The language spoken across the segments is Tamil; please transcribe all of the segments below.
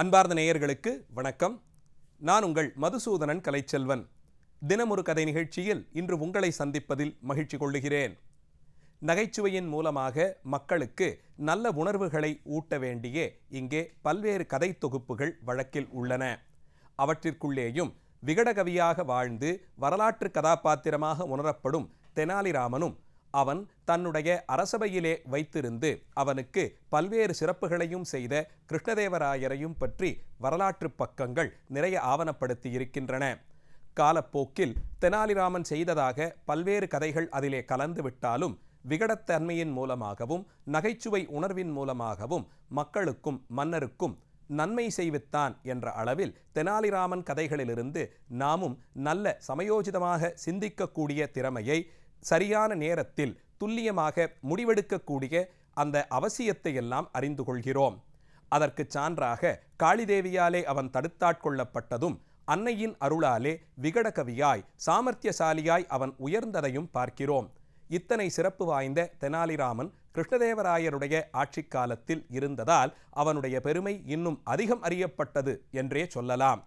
அன்பார்ந்த நேயர்களுக்கு வணக்கம். நான் உங்கள் மதுசூதனன் கலைச்செல்வன். தினமொரு கதை நிகழ்ச்சியில் இன்று உங்களை சந்திப்பதில் மகிழ்ச்சி கொள்ளுகிறேன். நகைச்சுவையின் மூலமாக மக்களுக்கு நல்ல உணர்வுகளை ஊட்ட வேண்டிய இங்கே பல்வேறு கதை தொகுப்புகள் வழக்கில் உள்ளன. அவற்றிற்குள்ளேயும் விகடகவியாக வாழ்ந்து வரலாற்று கதாபாத்திரமாக உணரப்படும் தெனாலிராமனும் அவன் தன்னுடைய அரசபையிலே வைத்திருந்து அவனுக்கு பல்வேறு சிறப்புகளையும் செய்த கிருஷ்ணதேவராயரையும் பற்றி வரலாற்று பக்கங்கள் நிறைய ஆவணப்படுத்தி இருக்கின்றன காலப்போக்கில் தெனாலிராமன் செய்ததாக பல்வேறு கதைகள் அதிலே கலந்து விட்டாலும் விகடத்தன்மையின் மூலமாகவும் நகைச்சுவை உணர்வின் மூலமாகவும் மக்களுக்கும் மன்னருக்கும் நன்மை செய்வித்தான் என்ற அளவில் தெனாலிராமன் கதைகளிலிருந்து நாமும் நல்ல சமயோஜிதமாக சிந்திக்கக்கூடிய திறமையை சரியான நேரத்தில் துல்லியமாக முடிவெடுக்கக்கூடிய அந்த அவசியத்தை எல்லாம் அறிந்து கொள்கிறோம். அதற்கு சான்றாக காளிதேவியாலே அவன் தடுத்தாட்கொள்ளப்பட்டதும் அன்னையின் அருளாலே விகடகவியாய் சாமர்த்தியசாலியாய் அவன் உயர்ந்ததையும் பார்க்கிறோம். இத்தனை சிறப்பு வாய்ந்த தெனாலிராமன் கிருஷ்ணதேவராயருடைய ஆட்சி காலத்தில் இருந்ததால் அவனுடைய பெருமை இன்னும் அதிகம் அறியப்பட்டது என்றே சொல்லலாம்.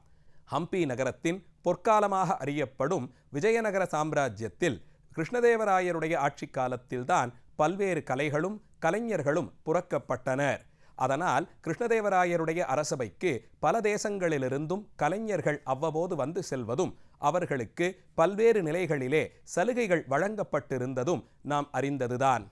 ஹம்பி நகரத்தின் பொற்காலமாக அறியப்படும் விஜயநகர சாம்ராஜ்யத்தில் கிருஷ்ணதேவராயருடைய ஆட்சி காலத்தில்தான் பல்வேறு கலைகளும் கலைஞர்களும் புறக்கப்பட்டனர். அதனால் கிருஷ்ணதேவராயருடைய அரசபைக்கு பல தேசங்களிலிருந்தும் கலைஞர்கள் அவ்வப்போது வந்து செல்வதும் அவர்களுக்கு பல்வேறு நிலைகளிலே சலுகைகள் வழங்கப்பட்டிருந்ததும் நாம் அறிந்ததுதான்.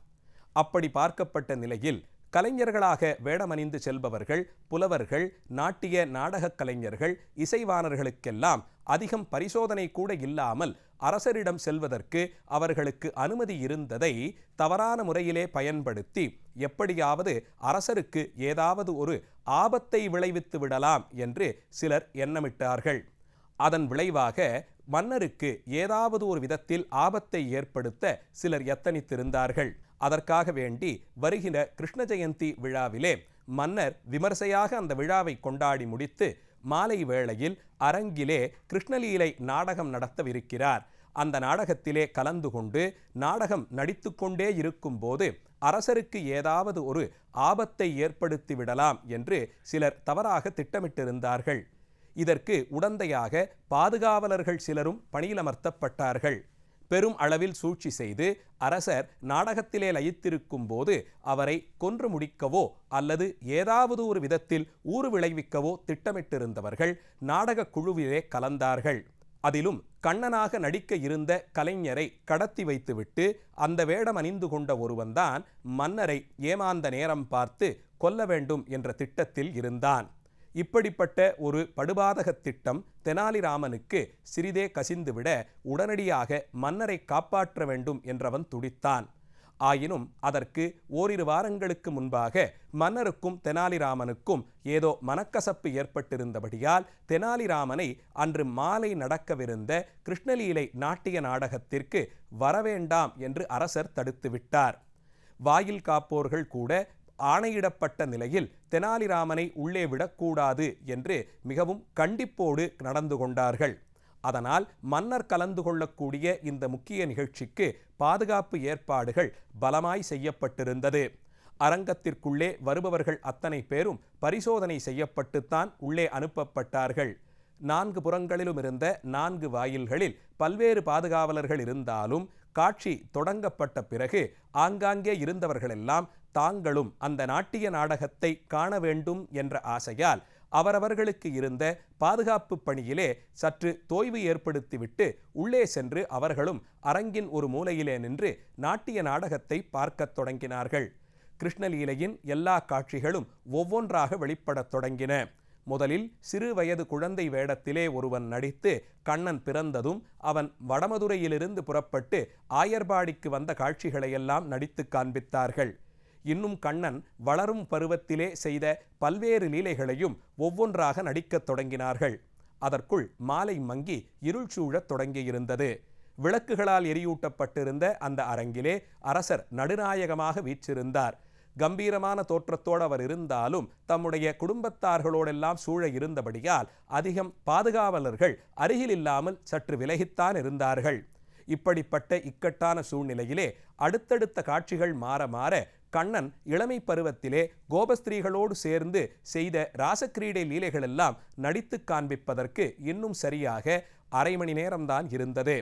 அப்படி பார்க்கப்பட்ட நிலையில் கலைஞர்களாக வேடமணிந்து செல்பவர்கள் புலவர்கள் நாட்டிய நாடகக் கலைஞர்கள் இசைவாணர்களுக்கெல்லாம் அதிகம் பரிசோதனை கூட இல்லாமல் அரசரிடம் செல்வதற்கு அவர்களுக்கு அனுமதி இருந்ததை தவறான முறையிலே பயன்படுத்தி எப்படியாவது அரசருக்கு ஏதாவது ஒரு ஆபத்தை விளைவித்து விடலாம் என்று சிலர் எண்ணமிட்டார்கள். அதன் விளைவாக மன்னருக்கு ஏதாவது ஒரு விதத்தில் ஆபத்தை ஏற்படுத்த சிலர் எத்தனித்திருந்தார்கள். அதற்காக வேண்டி வருகிற கிருஷ்ண ஜெயந்தி விழாவிலே மன்னர் விமர்சையாக அந்த விழாவை கொண்டாடி முடித்து மாலை வேளையில் அரங்கிலே கிருஷ்ணலீலை நாடகம் நடத்தவிருக்கிறார். அந்த நாடகத்திலே கலந்து கொண்டு நாடகம் நடித்து கொண்டே இருக்கும்போது அரசருக்கு ஏதாவது ஒரு ஆபத்தை ஏற்படுத்தி விடலாம் என்று சிலர் தவறாக திட்டமிட்டிருந்தார்கள். இதற்கு உடந்தையாக பாதுகாவலர்கள் சிலரும் பணியிலமர்த்தப்பட்டார்கள். பெரும் அளவில் சூழ்ச்சி செய்து அரசர் நாடகத்திலே லயித்திருக்கும் போது அவரை கொன்று முடிக்கவோ அல்லது ஏதாவது ஒரு விதத்தில் ஊறு விளைவிக்கவோ திட்டமிட்டிருந்தவர்கள் நாடக குழுவிலே கலந்தார்கள். அதிலும் கண்ணனாக நடிக்க இருந்த கலைஞரை கடத்தி வைத்துவிட்டு அந்த வேடம் அணிந்து கொண்ட ஒருவன்தான் மன்னரை ஏமாந்த நேரம் பார்த்து கொல்ல வேண்டும் என்ற திட்டத்தில் இருந்தான். இப்படிப்பட்ட ஒரு படுபாதக திட்டம் தெனாலிராமனுக்கு சிறிதே கசிந்துவிட உடனடியாக மன்னரை காப்பாற்ற வேண்டும் என்றவன் துடித்தான். ஆயினும் அதற்கு ஓரிரு வாரங்களுக்கு முன்பாக மன்னருக்கும் தெனாலிராமனுக்கும் ஏதோ மனக்கசப்பு ஏற்பட்டிருந்தபடியால் தெனாலிராமனை அன்று மாலை நடக்கவிருந்த கிருஷ்ணலீலை நாட்டிய நாடகத்திற்கு வரவேண்டாம் என்று அரசர் தடுத்துவிட்டார். வாயில் காப்போர்கள் கூட ஆணையிடப்பட்ட நிலையில் தெனாலிராமனை உள்ளே விடக்கூடாது என்று மிகவும் கண்டிப்போடு நடந்து கொண்டார்கள். அதனால் மன்னர் கலந்து கொள்ளக்கூடிய இந்த முக்கிய நிகழ்ச்சிக்கு பாதுகாப்பு ஏற்பாடுகள் பலமாய் செய்யப்பட்டிருந்தது. அரங்கத்திற்குள்ளே வருபவர்கள் அத்தனை பேரும் பரிசோதனை செய்யப்பட்டுத்தான் உள்ளே அனுப்பப்பட்டார்கள். நான்கு புறங்களிலும் இருந்த நான்கு வாயில்களில் பல்வேறு பாதுகாவலர்கள் இருந்தாலும் காட்சி தொடங்கப்பட்ட பிறகு ஆங்காங்கே இருந்தவர்களெல்லாம் தாங்களும் அந்த நாட்டிய நாடகத்தை காண வேண்டும் என்ற ஆசையால் அவரவர்களுக்கு இருந்த பாதுகாப்பு பணியிலே சற்று தோய்வு ஏற்படுத்திவிட்டு உள்ளே சென்று அவர்களும் அரங்கின் ஒரு மூலையிலே நின்று நாட்டிய நாடகத்தை பார்க்கத் தொடங்கினார்கள். கிருஷ்ணலீலையின் எல்லா காட்சிகளும் ஒவ்வொன்றாக வெளிப்படத் தொடங்கின. முதலில் சிறு வயது குழந்தை வேடத்திலே ஒருவன் நடித்து கண்ணன் பிறந்ததும் அவன் வடமதுரையிலிருந்து புறப்பட்டு ஆயர்பாடிக்கு வந்த காட்சிகளையெல்லாம் நடித்து காண்பித்தார்கள். இன்னும் கண்ணன் வளரும் பருவத்திலே செய்த பல்வேறு லீலைகளையும் ஒவ்வொன்றாக நடிக்கத் தொடங்கினார்கள். அதற்குள் மாலை மங்கி இருள் சூழத் தொடங்கியிருந்தது. விளக்குகளால் எரியூட்டப்பட்டிருந்த அந்த அரங்கிலே அரசர் நடுநாயகமாக வீற்றிருந்தார். கம்பீரமான தோற்றத்தோடு அவர் இருந்தாலும் தம்முடைய குடும்பத்தார்களோடெல்லாம் சூழ இருந்தபடியால் அதிகம் பாதுகாவலர்கள் அருகில் இல்லாமல் சற்று விலகித்தான் இருந்தார்கள். இப்படிப்பட்ட இக்கட்டான சூழ்நிலையிலே அடுத்தடுத்த காட்சிகள் மாற மாற கண்ணன் இளமை பருவத்திலே கோபஸ்திரீகளோடு சேர்ந்து செய்த ராசக்கிரீடை லீலைகளெல்லாம் நடித்து காண்பிப்பதற்கு இன்னும் சரியாக அரை மணி நேரம்தான் இருந்தது.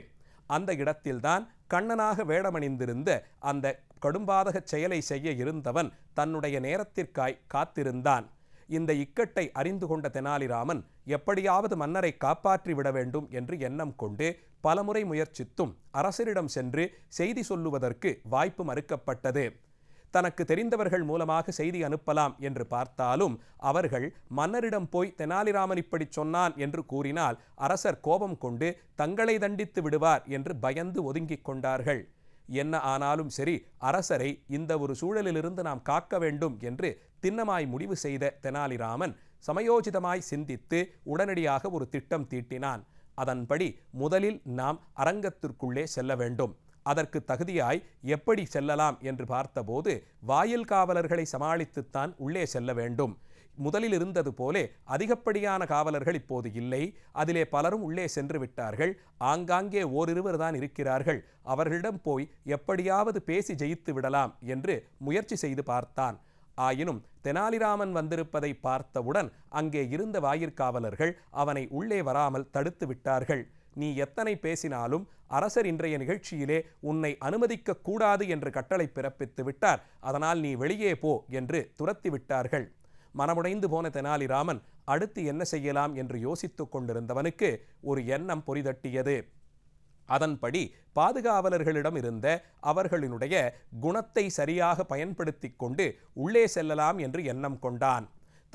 அந்த இடத்தில்தான் கண்ணனாக வேடமணிந்திருந்த அந்த கடும்பாதகச் செயலை செய்ய இருந்தவன் தன்னுடைய நேரத்திற்காய் காத்திருந்தான். இந்த இக்கட்டை அறிந்து கொண்ட தெனாலிராமன் எப்படியாவது மன்னரை காப்பாற்றி விட வேண்டும் என்று எண்ணம் கொண்டு பலமுறை முயற்சித்தும் அரசரிடம் சென்று செய்தி சொல்லுவதற்கு வாய்ப்பு மறுக்கப்பட்டது. தனக்கு தெரிந்தவர்கள் மூலமாக செய்தி அனுப்பலாம் என்று பார்த்தாலும் அவர்கள் மன்னரிடம் போய் தெனாலிராமன் இப்படி சொன்னான் என்று கூறினால் அரசர் கோபம் கொண்டு தங்களை தண்டித்து விடுவார் என்று பயந்து ஒதுங்கிக் கொண்டார்கள். என்ன ஆனாலும் சரி அரசரை இந்த ஒரு சூழலிலிருந்து நாம் காக்க வேண்டும் என்று திண்ணமாய் முடிவு செய்த தெனாலிராமன் சமயோஜிதமாய் சிந்தித்து உடனடியாக ஒரு திட்டம் தீட்டினான். அதன்படி முதலில் நாம் அரங்கத்திற்குள்ளே செல்ல வேண்டும். அதற்கு தகுதியாய் எப்படி செல்லலாம் என்று பார்த்தபோது வாயில் காவலர்களை சமாளித்துத்தான் உள்ளே செல்ல வேண்டும். முதலில் இருந்தது போலே அதிகப்படியான காவலர்கள் இப்போது இல்லை. அதிலே பலரும் உள்ளே சென்று விட்டார்கள். ஆங்காங்கே ஓரிருவர் தான் இருக்கிறார்கள். அவர்களிடம் போய் எப்படியாவது பேசி ஜெயித்து விடலாம் என்று முயற்சி செய்து பார்த்தான். ஆயினும் தெனாலிராமன் வந்திருப்பதை பார்த்தவுடன் அங்கே இருந்த வாயிற்காவலர்கள் அவனை உள்ளே வராமல் தடுத்து விட்டார்கள். நீ எத்தனை பேசினாலும் அரசர் இன்றைய நிகழ்ச்சியிலே உன்னை அனுமதிக்க கூடாது என்று கட்டளை பிறப்பித்து விட்டார். அதனால் நீ வெளியே போ என்று துரத்தி விட்டார்கள். மனமுடைந்து போன தெனாலிராமன் அடுத்து என்ன செய்யலாம் என்று யோசித்துக் கொண்டிருந்தவனுக்கு ஒரு எண்ணம் பொறிதட்டியது. அதன்படி பாதுகாவலர்களிடம் இருந்த அவர்களினுடைய குணத்தை சரியாக பயன்படுத்தி கொண்டு உள்ளே செல்லலாம் என்று எண்ணம் கொண்டான்.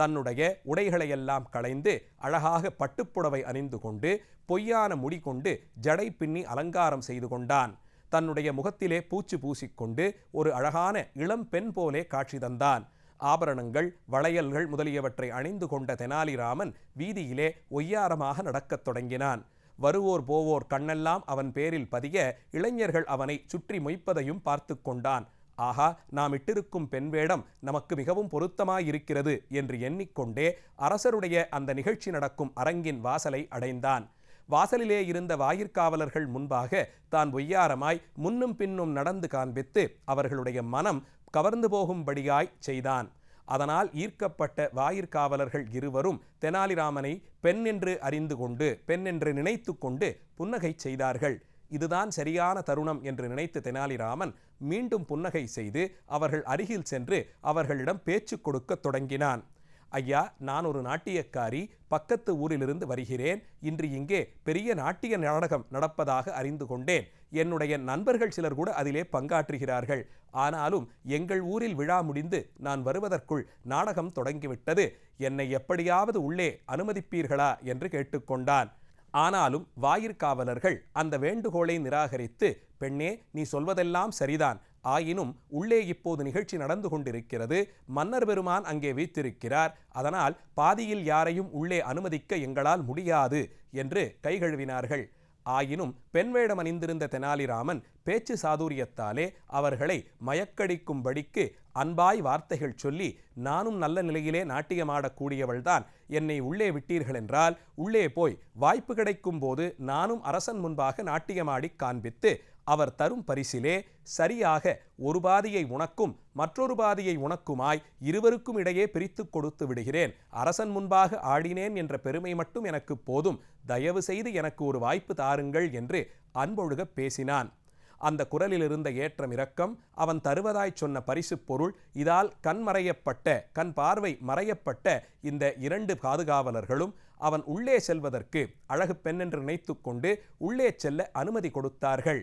தன்னுடைய உடைகளையெல்லாம் களைந்து அழகாக பட்டுப்புடவை அணிந்து கொண்டு பொய்யான முடி கொண்டு ஜடை பின்னி அலங்காரம் செய்து கொண்டான். தன்னுடைய முகத்திலே பூச்சு பூசிக்கொண்டு ஒரு அழகான இளம் பெண் போலே காட்சி தந்தான். ஆபரணங்கள் வளையல்கள் முதலியவற்றை அணிந்து கொண்ட தெனாலிராமன் வீதியிலே ஒய்யாரமாக நடக்கத் தொடங்கினான். வருவோர் போவோர் கண்ணெல்லாம் அவன் பேரில் பதிய இளைஞர்கள் அவனை சுற்றி மொய்ப்பதையும் பார்த்து கொண்டான். ஆஹா நாம் இட்டிருக்கும் பெண் வேடம் நமக்கு மிகவும் பொருத்தமாயிருக்கிறது என்று எண்ணிக்கொண்டே அரசருடைய அந்த நிகழ்ச்சி நடக்கும் அரங்கின் வாசலை அடைந்தான். வாசலிலே இருந்த வாயிற்காவலர்கள் முன்பாக தான் ஒய்யாரமாய் முன்னும் பின்னும் நடந்து காண்பித்து அவர்களுடைய மனம் கவர்ந்து போகும்படியாய் செய்தான். அதனால் ஈர்க்கப்பட்ட வாயிற்காவலர்கள் இருவரும் தெனாலிராமனை பெண் என்று அறிந்து கொண்டு பெண் என்று நினைத்து கொண்டு புன்னகை செய்தார்கள். இதுதான் சரியான தருணம் என்று நினைத்த தெனாலிராமன் மீண்டும் புன்னகை செய்து அவர்கள் அருகில் சென்று அவர்களிடம் பேச்சு கொடுக்கத் தொடங்கினான். ஐயா நான் ஒரு நாட்டியக்காரி பக்கத்து ஊரிலிருந்து வருகிறேன். இன்று இங்கே பெரிய நாட்டிய நாடகம் நடப்பதாக அறிந்து கொண்டேன். என்னுடைய நண்பர்கள் சிலர் கூட அதிலே பங்காற்றுகிறார்கள். ஆனாலும் எங்கள் ஊரில் விழா முடிந்து நான் வருவதற்குள் நாடகம் தொடங்கிவிட்டது. என்னை எப்படியாவது உள்ளே அனுமதிப்பீர்களா? என்று கேட்டுக்கொண்டான். ஆனாலும் வாயிற்காவலர்கள் அந்த வேண்டுகோளை நிராகரித்து பெண்ணே நீ சொல்வதெல்லாம் சரிதான். ஆயினும் உள்ளே இப்போது நிகழ்ச்சி நடந்து கொண்டிருக்கிறது. மன்னர் பெருமான் அங்கே வைத்திருக்கிறார் அதனால் பாதியில் யாரையும் உள்ளே அனுமதிக்க எங்களால் முடியாது என்று கைகழுவினார்கள். ஆயினும் பெண் வேடம் அணிந்திருந்த தெனாலிராமன் பேச்சு சாதுரியத்தாலே அவர்களை மயக்கடிக்கும்படிக்கு அன்பாய் வார்த்தைகள் சொல்லி நானும் நல்ல நிலையிலே நாட்டியமாடக்கூடியவள்தான். என்னை உள்ளே விட்டீர்கள் என்றால் உள்ளே போய் வாய்ப்பு கிடைக்கும் போது நானும் அரசன் முன்பாக நாட்டியமாடி காண்பித்து அவர் தரும் பரிசிலே சரியாக ஒரு பாதியை உனக்கும் மற்றொரு பாதியை உனக்குமாய் இருவருக்கும் இடையே பிரித்து கொடுத்து விடுகிறேன். அரசன் முன்பாக ஆடினேன் என்ற பெருமை மட்டும் எனக்கு போதும். தயவு செய்து எனக்கு ஒரு வாய்ப்பு தாருங்கள் என்று அன்பொழுக பேசினான். அந்த குரலில் இருந்த ஏற்றம் இரக்கம் அவன் தருவதாய் சொன்ன பரிசு பொருள் இதால் கண் மறையப்பட்ட கண் பார்வை மறையப்பட்ட இந்த இரண்டு பாதுகாவலர்களும் அவன் உள்ளே செல்வதற்கு அழகு பெண் என்று நினைத்து கொண்டு உள்ளே செல்ல அனுமதி கொடுத்தார்கள்.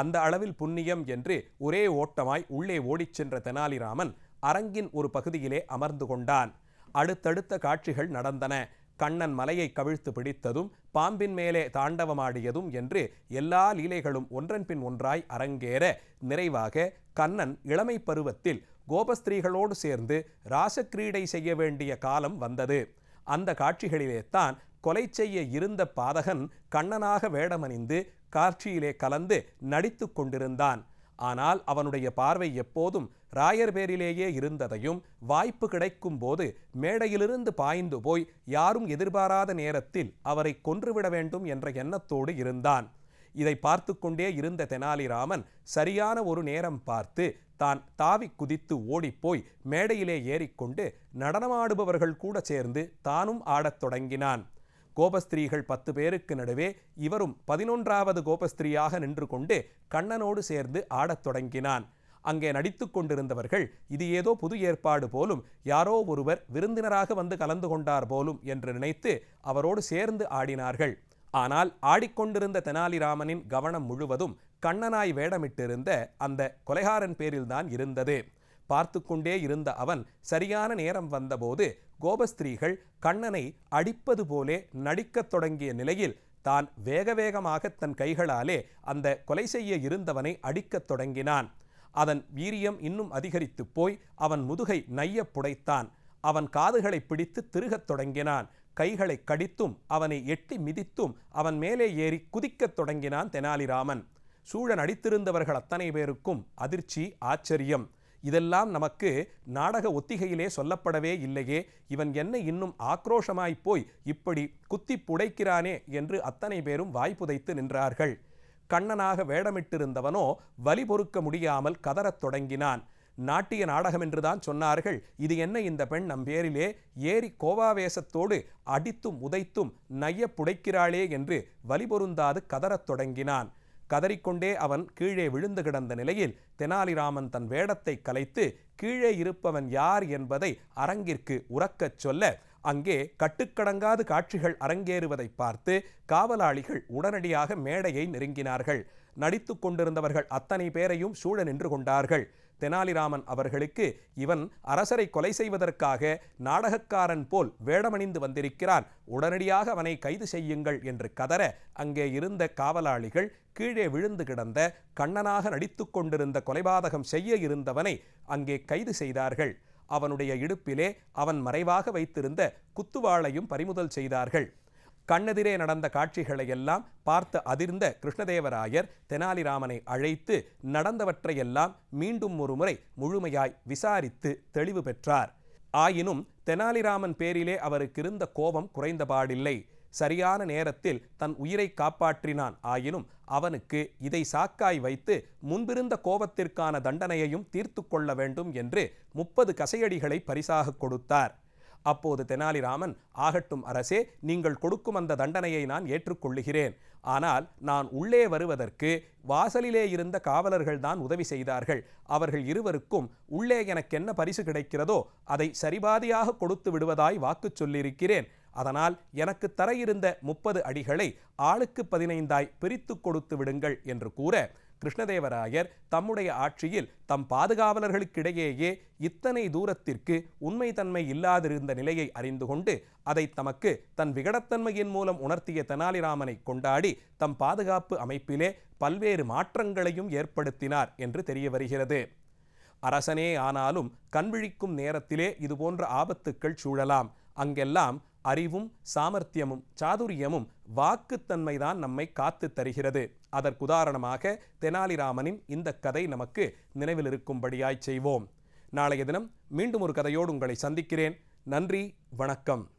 அந்த அளவில் புண்ணியம் என்று ஒரே ஓட்டமாய் உள்ளே ஓடிச் சென்ற தெனாலிராமன் அரங்கின் ஒரு பகுதியிலே அமர்ந்து கொண்டான். அடுத்தடுத்த காட்சிகள் நடந்தன. கண்ணன் மலையை கவிழ்த்து பிடித்ததும் பாம்பின் மேலே தாண்டவமாடியதும் என்று எல்லா லீலைகளும் ஒன்றன் பின் ஒன்றாய் அரங்கேற நிறைவாக கண்ணன் இளமை பருவத்தில் கோபஸ்திரீகளோடு சேர்ந்து ராசக்கிரீடை செய்ய வேண்டிய காலம் வந்தது. அந்த காட்சிகளிலே தான் கொலை செய்ய இருந்த பாதகன் கண்ணனாக வேடமணிந்து காட்சியிலே கலந்து நடித்து கொண்டிருந்தான். ஆனால் அவனுடைய பார்வை எப்போதும் ராயர் பேரிலேயே இருந்ததையும் வாய்ப்பு கிடைக்கும் போது மேடையிலிருந்து பாய்ந்து போய் யாரும் எதிர்பாராத நேரத்தில் அவரை கொன்றுவிட வேண்டும் என்ற எண்ணத்தோடு இருந்தான். இதை பார்த்து கொண்டே இருந்த தெனாலிராமன் சரியான ஒரு நேரம் பார்த்து தான் தாவி குதித்து ஓடிப்போய் மேடையிலே ஏறிக்கொண்டு நடனமாடுபவர்கள் கூட சேர்ந்து தானும் ஆடத் தொடங்கினான். கோபஸ்திரீகள் பத்து பேருக்கு நடுவே இவரும் பதினொன்றாவது கோபஸ்திரீயாக நின்று கொண்டு கண்ணனோடு சேர்ந்து ஆடத் தொடங்கினான். அங்கே நடித்து கொண்டிருந்தவர்கள் இது ஏதோ புது ஏற்பாடு போலும் யாரோ ஒருவர் விருந்தினராக வந்து கலந்து கொண்டார் போலும் என்று நினைத்து அவரோடு சேர்ந்து ஆடினார்கள். ஆனால் ஆடிக்கொண்டிருந்த தெனாலிராமனின் கவனம் முழுவதும் கண்ணனாய் வேடமிட்டிருந்த அந்த கொலைகாரன் பேரில்தான் இருந்தது. பார்த்து கொண்டே இருந்த அவன் சரியான நேரம் வந்தபோது கோபஸ்திரீகள் கண்ணனை அடிப்பது போலே நடிக்கத் தொடங்கிய நிலையில் தான் வேக வேகமாக தன் கைகளாலே அந்த கொலை செய்ய இருந்தவனை அடிக்கத் தொடங்கினான். அதன் வீரியம் இன்னும் அதிகரித்து போய் அவன் முதுகை நைய புடைத்தான். அவன் காதுகளை பிடித்து திருகத் தொடங்கினான். கைகளை கடித்தும் அவனை எட்டி மிதித்தும் அவன் மேலே ஏறி குதிக்கத் தொடங்கினான் தெனாலிராமன். சூழன் அடித்திருந்தவர்கள் அத்தனை பேருக்கும் அதிர்ச்சி ஆச்சரியம். இதெல்லாம் நமக்கு நாடக ஒத்திகையிலே சொல்லப்படவே இல்லையே. இவன் என்ன இன்னும் ஆக்ரோஷமாய் போய் இப்படி குத்தி புடைக்கிறானே என்று அத்தனை பேரும் வாய்ப்புதைத்து நின்றார்கள். கண்ணனாக வேடமிட்டிருந்தவனோ வலி பொறுக்க முடியாமல் கதறத் தொடங்கினான். நாட்டிய நாடகம் என்றுதான் சொன்னார்கள் இது என்ன இந்த பெண் நம் பேரிலே? ஏறி கோவாவேசத்தோடு அடித்தும் உதைத்தும் நைய புடைக்கிறாளே என்று வலி பொருந்தாது கதறத் தொடங்கினான். கதறிக்கொண்டே அவன் கீழே விழுந்து கிடந்த நிலையில் தெனாலிராமன் தன் வேடத்தை கலைத்து கீழே இருப்பவன் யார் என்பதை அரங்கிற்கு உறக்கச் சொல்ல அங்கே கட்டுக்கடங்காது காட்சிகள் அரங்கேறுவதை பார்த்து காவலாளிகள் உடனடியாக மேடையை நெருங்கினார்கள். நடித்து கொண்டிருந்தவர்கள் அத்தனை பேரையும் சூழ நின்று கொண்டார்கள். தெனாலிராமன் அவர்களுக்கு இவன் அரசரை கொலை செய்வதற்காக நாடகக்காரன் போல் வேடமணிந்து வந்திருக்கிறான். உடனடியாக அவனை கைது செய்யுங்கள் என்று கதற அங்கே இருந்த காவலாளிகள் கீழே விழுந்து கிடந்த கண்ணனாக நடித்து கொண்டிருந்த கொலைபாதகம் செய்ய இருந்தவனை அங்கே கைது செய்தார்கள். அவனுடைய இடுப்பிலே அவன் மறைவாக வைத்திருந்த குத்துவாளையும் பறிமுதல் செய்தார்கள். கண்ணெதிரே நடந்த காட்சிகளையெல்லாம் பார்த்து அதிர்ந்த கிருஷ்ணதேவராயர் தெனாலிராமனை அழைத்து நடந்தவற்றையெல்லாம் மீண்டும் ஒருமுறை முழுமையாய் விசாரித்து தெளிவு பெற்றார். ஆயினும் தெனாலிராமன் பேரிலே அவருக்கு இருந்த கோபம் குறைந்தபாடில்லை. சரியான நேரத்தில் தன் உயிரை காப்பாற்றினான். ஆயினும் அவனுக்கு இதை சாக்காய் வைத்து முன்பிருந்த கோபத்திற்கான தண்டனையையும் தீர்த்து கொள்ள வேண்டும் என்று முப்பது கசையடிகளை பரிசாக கொடுத்தார். அப்போது தெனாலிராமன் ஆகட்டும் அரசே நீங்கள் கொடுக்கும் அந்த தண்டனையை நான் ஏற்றுக்கொள்ளுகிறேன். ஆனால் நான் உள்ளே வருவதற்கு வாசலிலே இருந்த காவலர்கள் தான் உதவி செய்தார்கள். அவர்கள் இருவருக்கும் உள்ளே எனக்கு என்ன பரிசு கிடைக்கிறதோ அதை சரிபாதியாக கொடுத்து விடுவதாய் வாக்கு சொல்லியிருக்கிறேன். அதனால் எனக்கு தர இருந்த முப்பது அடிகளை ஆளுக்கு பதினைந்தாய் பிரித்து கொடுத்து விடுங்கள் என்று கூற கிருஷ்ணதேவராயர் தம்முடைய ஆட்சியில் தம் பாதுகாவலர்களுக்கிடையேயே இத்தனை தூரத்திற்கு உண்மை தன்மை இல்லாதிருந்த நிலையை அறிந்து கொண்டு அதை தமக்கு தன் விகடத்தன்மையின் மூலம் உணர்த்திய தெனாலிராமனை கொண்டாடி தம் பாதுகாப்பு அமைப்பிலே பல்வேறு மாற்றங்களையும் ஏற்படுத்தினார் என்று தெரிய வருகிறது அரசனே ஆனாலும் கண்விழிக்கும் நேரத்திலே இதுபோன்ற ஆபத்துக்கள் சூழலாம். அங்கெல்லாம் அறிவும் சாமர்த்தியமும் சாதுரியமும் வாக்குத்தன்மைதான் நம்மை காத்து தருகிறது. அதற்குதாரணமாக தெனாலிராமனின் இந்த கதை நமக்கு நினைவில் இருக்கும்படியாய் செய்வோம். நாளைய தினம் மீண்டும் ஒரு கதையோடு உங்களை சந்திக்கிறேன். நன்றி வணக்கம்.